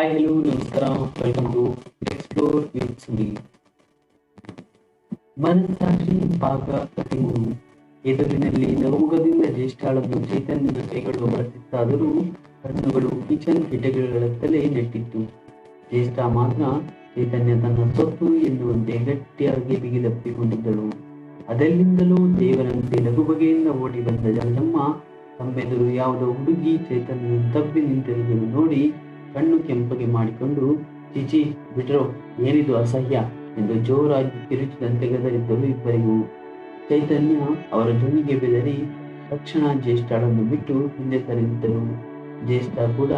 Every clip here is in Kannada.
ಹಾಯ್ ಹಲೋ ನಮಸ್ಕಾರ welcome to explore with Suni ಮನಸ್ಸಾಕ್ಷಿ ಭಾಗ ಹದಿಮೂರು ಎದುರಿನಲ್ಲಿ ನವಮುಗದಿಂದ ಜ್ಯೇಷ್ಠಾಳನ್ನು ಚೈತನ್ಯದ ಕೈಗಳು ಹೊರಟಿತ್ತಾದರೂ ಕಣ್ಣುಗಳು ಕಿಚನ್ ಕಿಟಕಿಗಳತ್ತಲೇ ನೆಟ್ಟಿತ್ತು. ಜ್ಯೇಷ್ಠ ಮಾತ್ರ ಚೈತನ್ಯ ತನ್ನ ಸೊತ್ತು ಎನ್ನುವಂತೆ ಗಟ್ಟಿಯಾಗಿ ಬಿಗಿದಪ್ಪಿಕೊಂಡಿದ್ದಳು. ಅದೆಲ್ಲಿಂದಲೂ ದೇವರಂತೆ ಲಘು ಬಗೆಯಿಂದ ಓಡಿ ಬಂದ ಜಲಜಮ್ಮ ತಮ್ಮೆದುರು ಯಾವುದೋ ಹುಡುಗಿ ಚೈತನ್ಯ ತಬ್ಬಿ ನಿಂತಿರುವುದನ್ನು ನೋಡಿ ಕಣ್ಣು ಕೆಂಪಗೆ ಮಾಡಿಕೊಂಡು, ಚಿಚಿ, ಬಿಟ್ರೋ, ಏನಿದು ಅಸಹ್ಯ? ಎಂದು ಜೋರಾಗಿ ಕಿರುಚಿದಂತೆ ಗದರಿದ್ದರು ಇಬ್ಬರಿಗೂ. ಚೈತನ್ಯ ಅವರ ಧ್ವನಿಗೆ ಬೆದರಿ ತಕ್ಷಣ ಜ್ಯೇಷ್ಠಳನ್ನು ಬಿಟ್ಟು ಹಿಂದೆ ಸರಿದಿದ್ದರು ಜ್ಯೇಷ್ಠ ಕೂಡ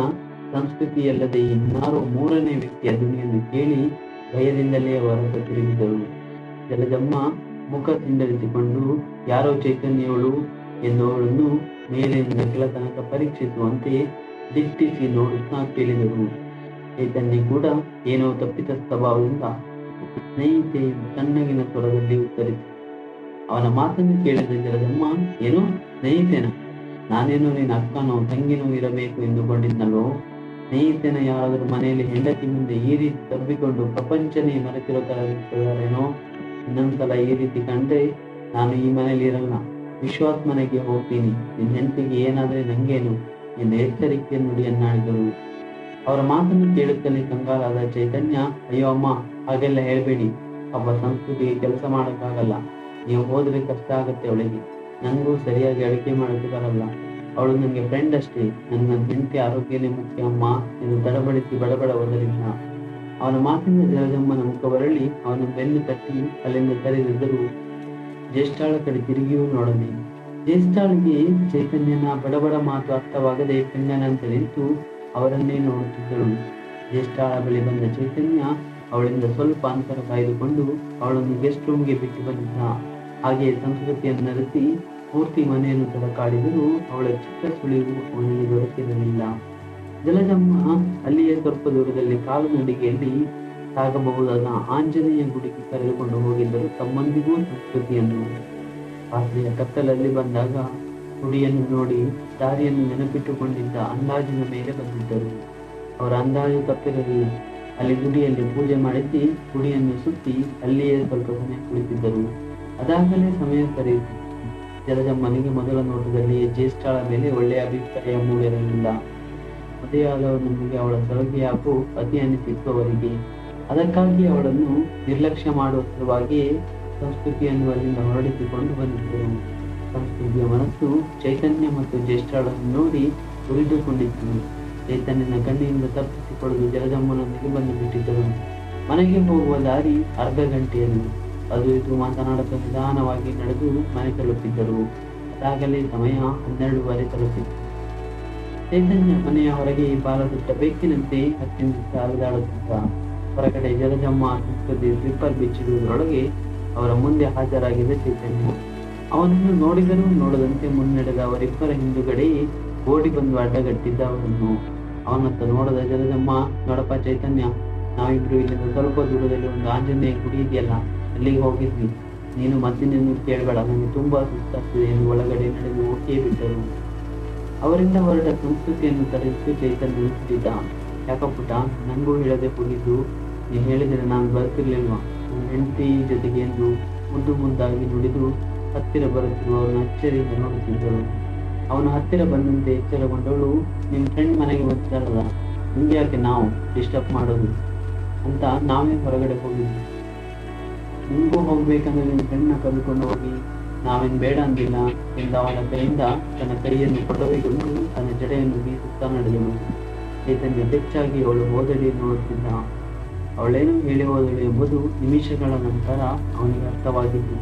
ಸಂಸ್ಕೃತಿಯಲ್ಲದೆ ಇನ್ನಾರೋ ಮೂರನೇ ವ್ಯಕ್ತಿಯ ಧ್ವನಿಯನ್ನು ಕೇಳಿ ಭಯದಿಂದಲೇ ಹೊರಗೆ ತಿರುಗಿದರು. ಜಲಜಮ್ಮ ಮುಖ ಸಿಂಡರಿಸಿಕೊಂಡು ಯಾರೋ ಚೈತನ್ಯವಳು? ಎನ್ನುವಳನ್ನು ಮೇಲಿನಿಂದ ಕೆಳ ತನಕ ಪರೀಕ್ಷಿಸುವಂತೆ ದಿಟ್ಟಿಸಿ ನೋಡುತ್ತಾ ಕೇಳಿದರು ಚೈತನ್ಯ ಕೂಡ ಏನೋ ತಪ್ಪಿತ ಸ್ವಭಾವದಿಂದ ಸ್ನೇಹಿತೆ ತಣ್ಣಗಿನ ಸ್ವರದಲ್ಲಿ ಉತ್ತರಿಸಿ ಅವನ ಮಾತನ್ನು ಕೇಳಿದ ಜಲದಮ್ಮ ಏನು ಸ್ನೇಹಿತೇನ? ನಾನೇನೋ ನಿನ್ನ ಅಕ್ಕನೋ ತಂಗಿನೋ ಇರಬೇಕು ಎಂದುಕೊಂಡಿದ್ನಲ್ಲೋ ಸ್ನೇಹಿತನ ಯಾರಾದರೂ ಮನೆಯಲ್ಲಿ ಹೆಂಡತಿ ಮುಂದೆ ಈ ರೀತಿ ತಬ್ಬಿಕೊಂಡು ಪ್ರಪಂಚನೇ ಮರೆತಿರೋ ತರ ಇರ್ತಿದಾರೇನೋ ಇನ್ನೊಂದ್ಸಲ ಈ ರೀತಿ ಕಂಡ್ರೆ ನಾನು ಈ ಮನೆಯಲ್ಲಿ ಇರಲ್ಲ ವಿಶ್ವಾಸ್ ಮನೆಗೆ ಹೋಗ್ತೀನಿ. ನಿನ್ನ ಹೆಂಡತಿಗೆ ಏನಾದ್ರೆ ನಂಗೇನು ಎಂದು ಎಚ್ಚರಿಕೆಯ ನುಡಿಯನ್ನಾಡಿದರು ಅವರ ಮಾತನ್ನು ಕೇಳುತ್ತಲೇ ಕಂಗಾಲಾದ ಚೈತನ್ಯ, ಅಯ್ಯೋ ಅಮ್ಮ, ಹಾಗೆಲ್ಲ ಹೇಳ್ಬೇಡಿ. ಒಬ್ಬ ಸಂಸ್ಕೃತಿಗೆ ಕೆಲಸ ಮಾಡೋಕ್ಕಾಗಲ್ಲ. ನೀವು ಹೋದ್ರೆ ಕಷ್ಟ ಆಗತ್ತೆ ಅವಳಿಗೆ. ನನಗೂ ಸರಿಯಾಗಿ ಅಡಿಕೆ ಮಾಡೋಕೆ ಬರಲ್ಲ. ಅವಳು ನನಗೆ ಫ್ರೆಂಡ್ ಅಷ್ಟೇ. ನನ್ನ ಹೆಂಡತಿ ಆರೋಗ್ಯನೇ ಮುಖ್ಯ ಅಮ್ಮ ಎಂದು ತಡಬಡಿಸಿ ಬಡಬಡ ಹೋದರಿಂದ ಅವನ ಮಾತಿನ ಜಲಜಮ್ಮನ ಮುಖವರಳಿ ಅವನ ಬೆನ್ನು ತಟ್ಟಿ ಅಲ್ಲಿಂದ ಕರೆದಿದ್ದರೂ ಜ್ಯೇಷ್ಠಾಳ ಕಡೆ ತಿರುಗಿಯೂ ನೋಡಲಿ. ಜ್ಯೇಷ್ಠಾಳಿಗೆ ಚೈತನ್ಯನ ಬಡಬಡ ಮಾತು ಅರ್ಥವಾಗದೆ ಪೆನ್ನನಂತೆ ನಿಂತು ಅವರನ್ನೇ ನೋಡುತ್ತಿದ್ದಳು. ಜ್ಯೇಷ್ಠಾಳ ಬಳಿ ಬಂದ ಚೈತನ್ಯ ಅವಳಿಂದ ಸ್ವಲ್ಪ ಅಂತರ ಕಾಯ್ದುಕೊಂಡು ಅವಳನ್ನು ಗೆಸ್ಟ್ ರೂಮ್ಗೆ ಬಿಟ್ಟು ಬಂದಿದ್ದ ಹಾಗೆಯೇ ಸಂಸ್ಕೃತಿಯನ್ನು ನಡೆಸಿ ಪೂರ್ತಿ ಮನೆಯನ್ನು ತಡಕಾಡಿದರೂ ಅವಳ ಚಿಕ್ಕ ಸುಳಿವು ಅವನಿಗೆ ದೊರಕಿರಲಿಲ್ಲ. ಜಲಜಮ್ಮ ಅಲ್ಲಿಯೇ ಸ್ವಲ್ಪ ದೂರದಲ್ಲಿ ಕಾಲು ನಡಿಗೆಯಲ್ಲಿ ಸಾಗಬಹುದಾದ ಆಂಜನೇಯ ಗುಡಿಗೆ ಕರೆದುಕೊಂಡು ಹೋಗಿದ್ದರು. ತಮ್ಮಂದಿಗೂ ಸಂಸ್ಕೃತಿಯನ್ನು ರಾತ್ರಿಯ ಕತ್ತಲಲ್ಲಿ ಬಂದಾಗ ಹುಡಿಯನ್ನು ನೋಡಿ ದಾರಿಯನ್ನು ನೆನಪಿಟ್ಟುಕೊಂಡಿದ್ದ ಅಂದಾಜಿನ ಮೇಲೆ ಬಂದಿದ್ದರು. ಅವರ ಅಂದಾಜು ತಪ್ಪಿರಲಿಲ್ಲ. ಅಲ್ಲಿ ಗುಡಿಯಲ್ಲಿ ಪೂಜೆ ಮಾಡಿಸಿ ಗುಡಿಯನ್ನು ಸುತ್ತಿ ಅಲ್ಲಿಯೇ ಸ್ವಲ್ಪ ಸಮಯ ಕುಳಿತಿದ್ದರು. ಅದಾಗಲೇ ಸಮಯ ಸರಿಯಿತು ಜಲಜಮ್ಮನಿಗೆ ಮೊದಲ ನೋಟದಲ್ಲಿ ಜ್ಯೇಷ್ಠಳ ಮೇಲೆ ಒಳ್ಳೆಯ ಅಭಿಪ್ರಾಯ ಮೂಡಿರಲಿಲ್ಲ. ಮದುವೆಯಾದವನೊಂದಿಗೆ ಅವಳ ಸಲಹೆ ಹಾಗೂ ಅನಿಸಿತ್ತು ಅವರಿಗೆ ಅದಕ್ಕಾಗಿ ಅವಳನ್ನು ನಿರ್ಲಕ್ಷ್ಯ ಮಾಡುವ ಸಲುವಾಗಿಯೇ ಸಂಸ್ಕೃತಿಯನ್ನು ಅಲ್ಲಿಂದ ಹೊರಡಿಸಿಕೊಂಡು ಬಂದಿದ್ದೇನೆ ಸಂಸ್ಕೃತಿಯ ಮನಸ್ಸು ಚೈತನ್ಯ ಮತ್ತು ಜ್ಯೇಷ್ಠಳನ್ನು ನೋಡಿ ಉರಿದುಕೊಂಡಿದ್ದನು ಚೈತನ್ಯನ ಕಣ್ಣಿನಿಂದ ತಪ್ಪಿಸಿಕೊಳ್ಳಲು ಜಗದಮ್ಮನೊಂದಿಗೆ ಬಂದು ಬಿಟ್ಟಿದ್ದರು ಮನೆಗೆ ಹೋಗುವ ದಾರಿ ಅರ್ಧ ಗಂಟೆಯಲ್ಲಿ ಅದು ಇದು ಮಾತನಾಡುತ್ತಾ ನಿಧಾನವಾಗಿ ನಡೆದು ಮನೆ ತಲುಪಿದ್ದರು. ಅದಾಗಲೇ ಸಮಯ ಹನ್ನೆರಡೂವರೆ ತಲುಪಿತ್ತು. ಚೈತನ್ಯ ಮನೆಯ ಹೊರಗೆ ಬಾಲದಿಟ್ಟ ಬೆಕ್ಕಿನಂತೆ ಅತ್ಯಂತ ಅಲೆದಾಡುತ್ತಿದ್ದ. ಹೊರಗಡೆ ಜಲಜಮ್ಮ ಸಂಸ್ಕೃತಿ ಸ್ಲಿಪ್ಪರ್ ಬಿಚ್ಚಿರುವುದರೊಳಗೆ ಅವರ ಮುಂದೆ ಹಾಜರಾಗಿದ್ದ ಚೈತನ್ಯ ಅವನನ್ನು ನೋಡಿದರೂ ನೋಡದಂತೆ ಮುನ್ನಡೆದ ಅವರಿಬ್ಬರ ಹಿಂದುಗಡೆ ಓಡಿ ಬಂದು ಅಡ್ಡಗಟ್ಟಿದ್ದ ಅವನನ್ನು ಅವನತ್ತ ನೋಡದ ಜಲಜಮ್ಮ ನೋಡಪ್ಪ ಚೈತನ್ಯ, ನಾವಿಬ್ರು ಇಲ್ಲಿಂದ ಸ್ವಲ್ಪ ದೂರದಲ್ಲಿ ಒಂದು ಆಂಜನೇಯ ಗುಡಿ ಇದೆಯಲ್ಲ, ಅಲ್ಲಿಗೆ ಹೋಗಿದ್ವಿ. ನೀನು ಮತ್ತಿನೇನು ಕೇಳಬೇಡ, ನನಗೆ ತುಂಬಾ ಸುಸ್ತಾಗ್ತಿದೆ ಎಂದು ಒಳಗಡೆ ನಡೆದು ಓಕೆ ಬಿಟ್ಟರು. ಅವರಿಂದ ಹೊರಟ ಸಂಸ್ಕೃತಿಯನ್ನು ತರಿಸಿ ಚೈತನ್ಯ ನಿಂತಿದ್ದ ಯಾಕಪ್ಪುಟ, ನಂಗೂ ಹೇಳದೆ ಹೋಗಿದ್ದು, ನೀನು ಹೇಳಿದರೆ ನಾನು ಬರ್ತಿರ್ಲಿಲ್ವಾ ನನ್ನ ಹೆಂಡತಿ ಜೊತೆಗೆ ಮುದ್ದು ಮುದ್ದಾಗಿ ನುಡಿದು ಹತ್ತಿರ ಬರುತ್ತಿರುವವರನ್ನು ಅಚ್ಚರಿಯಿಂದ ನೋಡುತ್ತಿದ್ದಳು. ಅವನ ಹತ್ತಿರ ಬಂದಂತೆ ಎಚ್ಚರಗೊಂಡವಳು ನಿಮ್ಮ ಫ್ರೆಂಡ್ ಮನೆಗೆ ಬರ್ತಾರಲ್ಲ ನಿಮ್ಗೆ ಯಾಕೆ ನಾವು ಡಿಸ್ಟರ್ಬ್ ಮಾಡೋದು? ಅಂತ ನಾವೇ ಹೊರಗಡೆ ಹೋಗಿದ್ವಿ. ನಿಮಗೂ ಹೋಗ್ಬೇಕಂದ್ರೆ ನಿಮ್ಮ ಫ್ರೆಂಡ್ನ ಕರ್ಕೊಂಡು ಹೋಗಿ, ನಾವೇನ್ ಬೇಡ ಅಂದಿಲ್ಲ ಎಂದು ಅವನ ಕೈಯಿಂದ ತನ್ನ ಕೈಯನ್ನು ಕೊಡವಿಕೊಂಡು ತನ್ನ ಜಡೆಯನ್ನು ಬೀಸುತ್ತಾ ನಡೆದಳು. ಈತನಿಗೆ ಬೆಚ್ಚಾಗಿ ಅವಳು ಹೋದಡಿ ನೋಡುತ್ತಿದ್ದ ಅವಳೇನು ಹೇಳಿ ಹೋದಳು ಎಂಬುದು ನಿಮಿಷಗಳ ನಂತರ ಅವನಿಗೆ ಅರ್ಥವಾಗಿತ್ತು.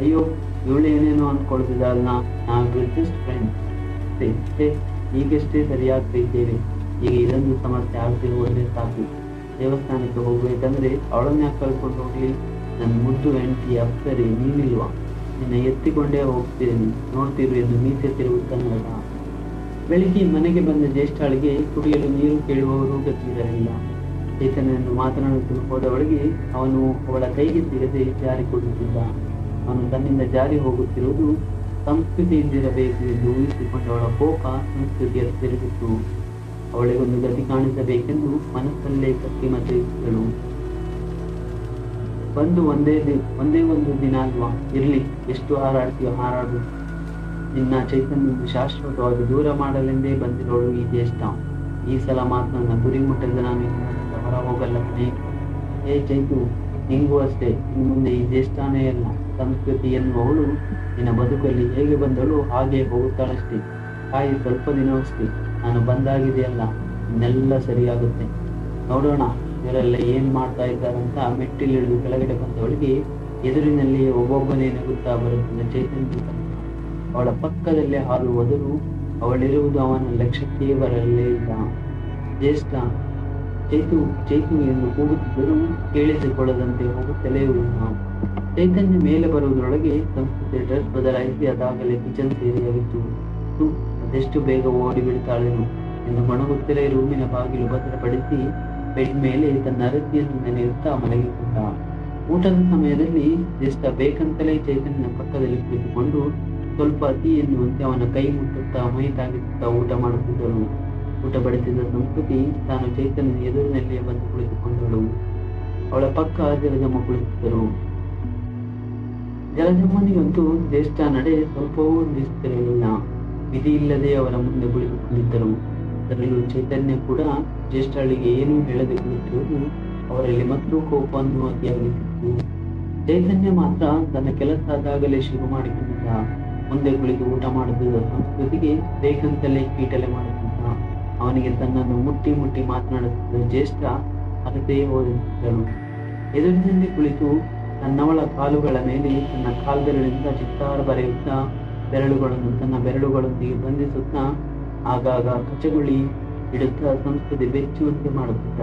ಅಯ್ಯೋ, ಇವಳು ಏನೇನೋ ಅಂದ್ಕೊಳ್ತಿದ್ದಲ್ಲ ನಾವು ಜಸ್ಟ್ ಫ್ರೆಂಡ್ ಅಷ್ಟೇ ಈಗಷ್ಟೇ ಸರಿಯಾಗ್ತಿದ್ದೇವೆ ಈಗ ಇದೊಂದು ಸಮಸ್ಯೆ ಆಗ್ತಿರುವುದೇ ಸಾಕು. ದೇವಸ್ಥಾನಕ್ಕೆ ಹೋಗ್ಬೇಕಂದ್ರೆ ಅವಳನ್ನ ಕಳ್ಕೊಂಡು ಹೋಗ್ಲಿ. ನನ್ನ ಮುದ್ದು ಹೆಂಡತಿ ಅಪ್ಸರಿ ನೀನಿಲ್ವಾ? ನಿನ್ನ ಎತ್ತಿಕೊಂಡೇ ಹೋಗ್ತೀನಿ. ನೋಡ್ತಿರು ಎಂದು ಮೀಸೆ ತಿರುಗುತ್ತಾನಲ್ಲ ಬೆಳಿಗ್ಗೆ ಮನೆಗೆ ಬಂದ ಜ್ಯೇಷ್ಠಾಳಿಗೆ ಕುಡಿಯಲು ನೀರು ಕೇಳುವವರು ಗತಿಯಿರಲಿಲ್ಲ ಚೈತನ್ಯನನ್ನು ಮಾತನಾಡುತ್ತಲು ಹೋದವಳಿಗೆ ಅವನು ಅವಳ ಕೈಗೆ ಸಿಗದೆ ಜಾರಿ ಕೊಡುತ್ತಿದ್ದ. ಅವನು ತನ್ನಿಂದ ಜಾರಿ ಹೋಗುತ್ತಿರುವುದು ಸಂಸ್ಕೃತಿಯಿಂದಿರಬೇಕು ಎಂದು ಊಹಿಸಿಕೊಂಡವಳ ಕೋಪ ಸಂಸ್ಕೃತಿಯ ತಿರುಗಿತು ಅವಳಿಗೊಂದು ಗತಿ ಕಾಣಿಸಬೇಕೆಂದು ಮನಸ್ಸಲ್ಲೇ ಕತ್ತಿ ಮತಿಸಿದಳು ಬಂದು ಒಂದೇ ದಿನ ಒಂದೇ ಒಂದು ದಿನ ಅಲ್ವಾ ಇರಲಿ, ಎಷ್ಟು ಹಾರಾಡ್ತೀಯೋ ಹಾರಾಡು. ನಿನ್ನ ಚೈತನ್ಯವನ್ನು ಶಾಶ್ವತವಾಗಿ ದೂರ ಮಾಡಲೆಂದೇ ಬಂದಿರೋಳು ಈ ಜ್ಯೇಷ್ಠ. ಈ ಸಲ ಮಾತ್ರ ನನ್ನ ಗುರಿ ಮುಟ್ಟದ ನಾನು. ಹೊರ ಹೋಗಲ್ಲ ಕಣೆ ಹೇ ಚೈತು ನಿಂಗೂ ಅಷ್ಟೇ, ಇನ್ನು ಮುಂದೆ ಈ ಜ್ಯೇಷ್ಠಾನೇ ಅಲ್ಲ ಸಂಸ್ಕೃತಿ ಎನ್ನುವವಳು ನಿನ್ನ ಬದುಕಲ್ಲಿ ಹೇಗೆ ಬಂದಳು ಹಾಗೆ ಹೋಗುತ್ತಾಳಷ್ಟೇ. ಕಾಯಿ ಸ್ವಲ್ಪ ದಿನವಷ್ಟೇ ನಾನು ಬಂದಾಗಿದೆಯಲ್ಲ ಇನ್ನೆಲ್ಲ ಸರಿಯಾಗುತ್ತೆ. ನೋಡೋಣ, ಇವರೆಲ್ಲ ಏನ್ ಮಾಡ್ತಾ ಇದ್ದಾರಂತ ಮೆಟ್ಟಿಲಿಳಿದು ಕೆಳಗಡೆ ಬಂದವಳಿಗೆ ಎದುರಿನಲ್ಲಿ ಒಬ್ಬೊಬ್ಬನೇ ನಗುತ್ತಾ ಬರುತ್ತಿದ್ದ ಚೈತನ್ಯ. ಅವಳ ಪಕ್ಕದಲ್ಲೇ ಹಾಲು ಒದರು ಅವಳಿರುವುದು ಅವನ ಲಕ್ಷ್ಯಕ್ಕೆ ಬರಲೇ ಇಲ್ಲ. ಜ್ಯೇಷ್ಠ ಚೈತು ಚೈತು ಎಂದು ಕೂಗುತ್ತಿದ್ದರೂ ಕೇಳಿಸಿಕೊಳ್ಳದಂತೆ ಹೋಗುತ್ತಲೇ ನಾವು ಚೈತನ್ಯ ಮೇಲೆ ಬರುವುದರೊಳಗೆ ಸಂಸ್ಕೃತಿ ಡ್ರೆಸ್ ಬದಲಾಯಿಸಿ ಅದಾಗಲೇ ಕಿಚನ್ ಸೇರಿಯಾಗಿತ್ತು ಅದೆಷ್ಟು ಬೇಗ ಓಡಿ ಬಿಡುತ್ತಾಳೆನು ಎಂದು ಮಣಗುತ್ತಲೇ ರೂಮಿನ ಬಾಗಿಲು ಭದ್ರಪಡಿಸಿ ಬೆಡ್ ಮೇಲೆ ತನ್ನ ಅರತಿಯನ್ನು ನೆನೆಯುತ್ತಾ ಮಲಗಿಕೊಂಡ. ಊಟದ ಸಮಯದಲ್ಲಿ ಬೇಕಂತಲೇ ಚೈತನ್ಯನ ಪಕ್ಕದಲ್ಲಿ ಕುಳಿತುಕೊಂಡು ಸ್ವಲ್ಪ ಅತಿ ಎನ್ನುವಂತೆ ಅವನ ಕೈ ಮುಟ್ಟುತ್ತಾ ಮೈ ತಾಗಿಸುತ್ತಾ ಊಟ ಮಾಡುತ್ತಿದ್ದಳು ಊಟ ಬಡಿಸಿದ ಸಂಸ್ಕೃತಿ ತಾನು ಚೈತನ್ಯನ ಎದುರಿನಲ್ಲಿಯೇ ಬಂದು ಕುಳಿತುಕೊಂಡಳು. ಅವಳ ಪಕ್ಕ ಜಲಜಮ್ಮ ಕುಳಿತಿದ್ದರು. ಜಲಜಮ್ಮನಿಗಂತೂ ಜ್ಯೇಷ್ಠ ನಡೆ ಸ್ವಲ್ಪವೂ ನಿಸ್ತಿರಲಿಲ್ಲ ವಿಧಿ ಇಲ್ಲದೆ ಅವರ ಮುಂದೆ ಕುಳಿತುಕೊಂಡಿದ್ದರು. ಅದರಲ್ಲೂ ಚೈತನ್ಯ ಕೂಡ ಜ್ಯೇಷ್ಠಳಿಗೆ ಏನೂ ಹೇಳದೆ ಕುಳಿತಿರುವುದು ಅವರಲ್ಲಿ ಮತ್ತು ಕೋಪವನ್ನು ಅತಿಯಾಗಿಸಿತ್ತು ಚೈತನ್ಯ ಮಾತ್ರ ತನ್ನ ಕೆಲಸ ಆದಾಗಲೇ ಶುರು ಮಾಡಿಕೊಂಡಿದ್ದ. ಮುಂದೆ ಕುಳಿತು ಊಟ ಮಾಡುತ್ತಿದ್ದ ಸಂಸ್ಕೃತಿಗೆ ಬೇಕಂತಲೇ ಕೀಟಲೆ ಮಾಡುತ್ತಿದ್ದ. ಅವನಿಗೆ ತನ್ನನ್ನು ಮುಟ್ಟಿ ಮುಟ್ಟಿ ಮಾತನಾಡುತ್ತಿದ್ದ ಜ್ಯೇಷ್ಠ ಅರದೇ ಓದುತ್ತಿದ್ದಳು ಎದುರಿನಲ್ಲಿ ಕುಳಿತು ತನ್ನವಳ ಕಾಲುಗಳ ಮೇಲೆ ತನ್ನ ಕಾಲ್ಬೆರಳಿಂದ ಚಿತ್ತಾರ ಬರೆಯುತ್ತಾ ಬೆರಳುಗಳನ್ನು ತನ್ನ ಬೆರಳುಗಳೊಂದಿಗೆ ಬಂಧಿಸುತ್ತಾ ಆಗಾಗ ಕಚಗುಳಿ ಇಡುತ್ತಾ ಸಂಸ್ಕೃತಿ ಬೆಚ್ಚುವಂತೆ ಮಾಡುತ್ತಿದ್ದ.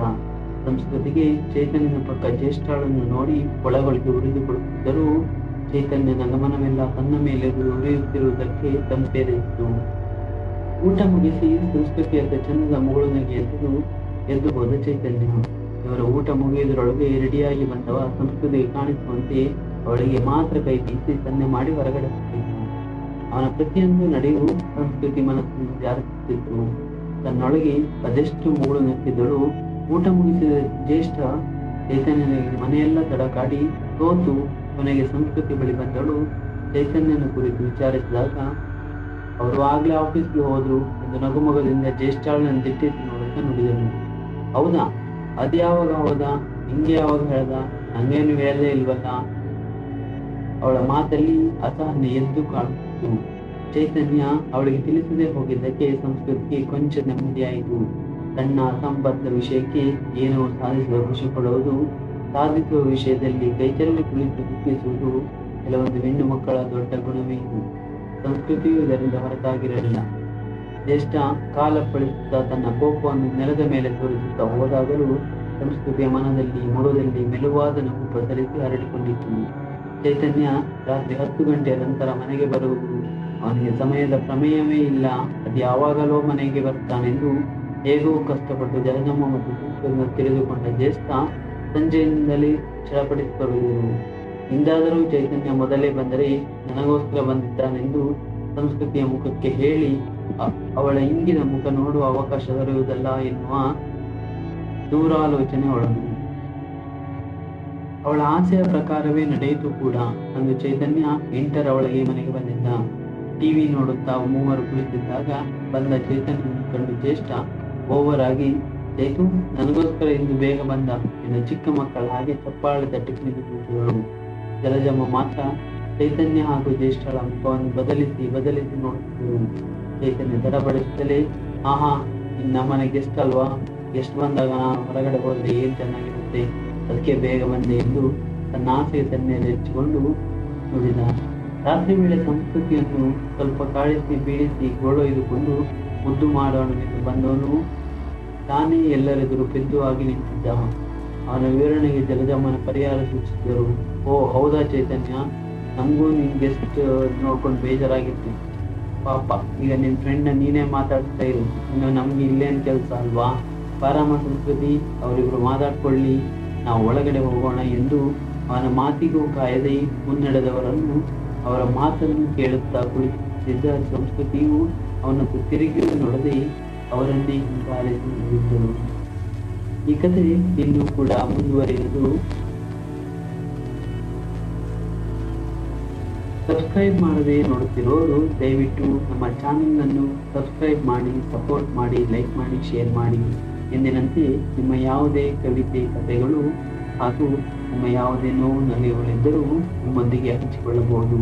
ಸಂಸ್ಕೃತಿಗೆ ಚೈತನ್ಯನ ಪಕ್ಕ ಜ್ಯೇಷ್ಠಳನ್ನು ನೋಡಿ ಒಳಗೊಳಗೆ ಉರಿದುಕೊಳ್ಳುತ್ತಿದ್ದರೂ ಚೈತನ್ಯನ ಗಮನವೆಲ್ಲ ತನ್ನ ಮೇಲೆ ಉರಿಯುತ್ತಿರುವುದಕ್ಕೆ ತಂಪೇರಿತ್ತು ಊಟ ಮುಗಿಸಿ ಸಂಸ್ಕೃತಿಯತ್ತ ಚಂದದ ಮುಗುಳುನಿಗೆ ಎದ್ದು ಎದ್ದು ಹೋದ ಚೈತನ್ಯ. ಇವರ ಊಟ ಮುಗಿಯುವುದರೊಳಗೆ ರೆಡಿಯಾಗಿ ಬಂದವ ಸಂಸ್ಕೃತಿಗೆ ಕಾಣಿಸುವಂತೆ ಅವಳಿಗೆ ಮಾತ್ರ ಕೈ ಬೀಸಿ ಸನ್ನೆ ಮಾಡಿ ಹೊರಗಡೆ ಅವನ ಪ್ರತಿಯೊಂದು ನಡೆಯು ಸಂಸ್ಕೃತಿ ಮನಸ್ಸನ್ನು ಜಾರಿಸುತ್ತಿತ್ತು. ತನ್ನೊಳಗೆ ಅದೆಷ್ಟು ಮೂಳು ನಕ್ಕಿದ್ದಳು ಊಟ ಮುಗಿಸಿದ ಜ್ಯೇಷ್ಠ ಚೈತನ್ಯನಿಗೆ ಮನೆಯೆಲ್ಲ ತಡಕಾಡಿ ಸೋತು ಕೊನೆಗೆ ಸಂಸ್ಕೃತಿ ಬಳಿ ಬಂದಳು. ಚೈತನ್ಯನ ಕುರಿತು ವಿಚಾರಿಸಿದಾಗ ಅವರು ಆಗ್ಲೇ ಆಫೀಸ್ಗೆ ಹೋದ್ರು ಎಂದು ನಗುಮಗದಿಂದ ಜ್ಯೇಷ್ಠಾಳನ್ನು ದಿಟ್ಟಿಸಿ ನೋಡುತ್ತಾ ನುಡಿದನು. ಹೌದಾ? ಅದ್ಯಾವಾಗ ಹೋದ? ಹಿಂಗೆ ಯಾವಾಗ ಹೇಳ್ದ? ನಂಗೇನು ಹೇಳಲೇ ಇಲ್ವಲ್ಲ? ಅವಳ ಮಾತಲ್ಲಿ ಅಸಹನೆ ಎದ್ದು ಕಾಣುತ್ತಿತ್ತು. ಚೈತನ್ಯ ಅವಳಿಗೆ ತಿಳಿಸದೆ ಹೋಗಿದ್ದಕ್ಕೆ ಸಂಸ್ಕೃತಿಗೆ ಕೊಂಚ ನೆಮ್ಮದಿಯಾಯಿತು. ತನ್ನ ಅಸಂಬದ್ಧ ವಿಷಯಕ್ಕೆ ಏನೋ ಸಾಧಿಸುವ ಖುಷಿ ಪಡುವುದು ಸಾಧಿಸುವ ವಿಷಯದಲ್ಲಿ ಕೈಚರಲ್ಲಿ ಕುಳಿತು ದುಃಖಿಸುವುದು ಕೆಲವೊಂದು ಹೆಣ್ಣು ಮಕ್ಕಳ ದೊಡ್ಡ ಗುಣವೇ ಇದು. ಸಂಸ್ಕೃತಿಯು ಇದರಿಂದ ಹೊರತಾಗಿರಲಿಲ್ಲ. ಜ್ಯೇಷ್ಠ ಕಾಲಪ್ಪಳಿಸುತ್ತಾ ತನ್ನ ಕೋಪವನ್ನು ನೆಲದ ಮೇಲೆ ತೋರಿಸುತ್ತಾ ಹೋದಾಗಲೂ ಸಂಸ್ಕೃತಿಯ ಮನದಲ್ಲಿ ಮೊಗದಲ್ಲಿ ಮೆಲುವಾದ ನಗು ಪ್ರಸರಿಸಿ ಹರಡಿಕೊಂಡಿತ್ತು ಚೈತನ್ಯ ರಾತ್ರಿ ಹತ್ತು ಗಂಟೆಯ ನಂತರ ಮನೆಗೆ ಬರುವುದು. ಅವನಿಗೆ ಸಮಯದ ಪ್ರಮೇಯವೇ ಇಲ್ಲ. ಅದು ಯಾವಾಗಲೋ ಮನೆಗೆ ಬರ್ತಾನೆಂದು ಹೇಗೋ ಕಷ್ಟಪಟ್ಟು ಜಲಜಮ್ಮ ಮತ್ತು ತಿಳಿದುಕೊಂಡ ಜ್ಯೇಷ್ಠ ಸಂಜೆಯಿಂದಲೇ ಚಡಪಡಿಸತೊಡಗಿದರು ಇಂದಾದರೂ ಚೈತನ್ಯ ಮೊದಲೇ ಬಂದರೆ ನನಗೋಸ್ಕರ ಬಂದಿದ್ದಾನೆಂದು ಸಂಸ್ಕೃತಿಯ ಮುಖಕ್ಕೆ ಹೇಳಿ ಅವಳ ಇಂಗಿನ ಮುಖ ನೋಡುವ ಅವಕಾಶ ದೊರೆಯುವುದಲ್ಲ ಎನ್ನುವ ದೂರಾಲೋಚನೆ ಅವಳನ್ನು. ಅವಳ ಆಸೆಯ ಪ್ರಕಾರವೇ ನಡೆಯಿತು ಕೂಡ. ಅಂದು ಚೈತನ್ಯ ಎಂಟರ ಒಳಗೆ ಮನೆಗೆ ಬಂದಿದ್ದ. ಟಿವಿ ನೋಡುತ್ತಾ ಮೂವರು ಕುಳಿತಿದ್ದಾಗ ಬಂದ ಚೈತನ್ಯ ಕಂಡು ಜ್ಯೇಷ್ಠ ಓವರ್ ಆಗಿ ಚೈತು, ನನಗೋಸ್ಕರ ಇಂದು ಬೇಗ ಬಂದ. ಎಂದು ಚಿಕ್ಕ ಮಕ್ಕಳ ಹಾಗೆ ಚಪ್ಪಾಳೆ ತಟ್ಟಿ ಕುಳಿತುಕೊಳ್ಳುವರು ಜಲಜಮ್ಮ ಮಾತ್ರ ಚೈತನ್ಯ ಹಾಗೂ ಜ್ಯೇಷ್ಠಳ ಮುಖವನ್ನು ಬದಲಿಸಿ ಬದಲಿಸಿ ನೋಡುತ್ತಿದ್ದರು ಚೈತನ್ಯ ತಡಬಡಿಸುತ್ತಲೇ ಆಹಾ, ಇನ್ನು ನಮ್ಮನೆ ಗೆಸ್ಟ್ ಅಲ್ವಾ? ಗೆಸ್ಟ್ ಬಂದಾಗ ನಾನು ಹೊರಗಡೆ ಹೋದ್ರೆ ಏನ್ ಚೆನ್ನಾಗಿರುತ್ತೆ? ಅದಕ್ಕೆ ಬೇಗ ಬಂದೆ ಎಂದು ತನ್ನ ಆಸೆಗೆ ತನ್ನ ಹೆಚ್ಚಿಕೊಂಡು ನುಡಿದ. ರಾತ್ರಿ ವೇಳೆ ಸಂಸ್ಕೃತಿಯನ್ನು ಸ್ವಲ್ಪ ಕಾಳಿಸಿ ಬೀಳಿಸಿ ಗೋಳೊಯ್ದುಕೊಂಡು ಮುದ್ದು ಮಾಡೋಣವೆಂದು ಬಂದವನು ತಾನೇ ಎಲ್ಲರೆದುರು ಪೆದ್ದು ಆಗಿ ನಿಂತಿದ್ದ. ಅವನ ವಿವರಣೆಗೆ ಜಲಜಮ್ಮನ ಪರಿಹಾರ ಸೂಚಿಸಿದರು. ಓ, ಹೌದಾ ಚೈತನ್ಯ? ನಮಗೂ ನಿನ್ ಗೆಸ್ಟ್ ನೋಡ್ಕೊಂಡು ಬೇಜಾರಾಗಿತ್ತು ಪಾಪ, ಈಗ ನಿನ್ ಫ್ರೆಂಡ್ ನೀನೇ ಮಾತಾಡ್ತಾ ಇರು. ಇನ್ನು ನಮ್ಗೆ ಇಲ್ಲೇನು ಕೆಲಸ ಅಲ್ವಾ? ಪಾರಾಮ ಸಂಸ್ಕೃತಿ ಅವರಿಬ್ರು ಮಾತಾಡ್ಕೊಳ್ಳಿ. ನಾವು ಒಳಗಡೆ ಹೋಗೋಣ ಎಂದು ಅವನ ಮಾತಿಗೂ ಕಾಯದೆ ಮುನ್ನಡೆದವರನ್ನು ಅವರ ಮಾತನ್ನು ಕೇಳುತ್ತಾ ಕುಳಿತಿದ್ದ ಸಂಸ್ಕೃತಿಯು ಅವನನ್ನು ತಿರುಗಿ ನೋಡದೆ ಅವರನ್ನೇ ಹಿಂಬಾಲಿಸಿ ಹೋಗಿದ್ದರು ಈ ಕಥೆ ಇನ್ನೂ ಕೂಡ ಮುಂದುವರಿಯುವುದು ಸಬ್ಸ್ಕ್ರೈಬ್ ಮಾಡದೆ ನೋಡುತ್ತಿರೋರು ದಯವಿಟ್ಟು ನಮ್ಮ ಚಾನೆಲ್ ಅನ್ನು ಸಬ್ಸ್ಕ್ರೈಬ್ ಮಾಡಿ ಸಪೋರ್ಟ್ ಮಾಡಿ ಲೈಕ್ ಮಾಡಿ ಶೇರ್ ಮಾಡಿ ಎಂದಿನಂತೆ ನಿಮ್ಮ ಯಾವುದೇ ಕವಿತೆ, ಕಥೆಗಳು ಹಾಗೂ ನಿಮ್ಮ ಯಾವುದೇ ನೋವು, ನಲಿವುಗಳಿದ್ದರೂ ನಿಮ್ಮೊಂದಿಗೆ ಹಂಚಿಕೊಳ್ಳಬಹುದು.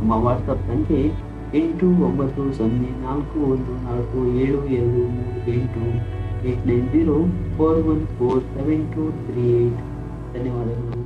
ನಮ್ಮ ವಾಟ್ಸಪ್ ಸಂಖ್ಯೆ ಎಂಟು ಒಂಬತ್ತು ಸೊನ್ನೆ ನಾಲ್ಕು ಒಂದು ನಾಲ್ಕು ಏಳು ಎರಡು ಮೂರು ಎಂಟು eight nine zero four one four seven two three eight. ಧನ್ಯವಾದಗಳು.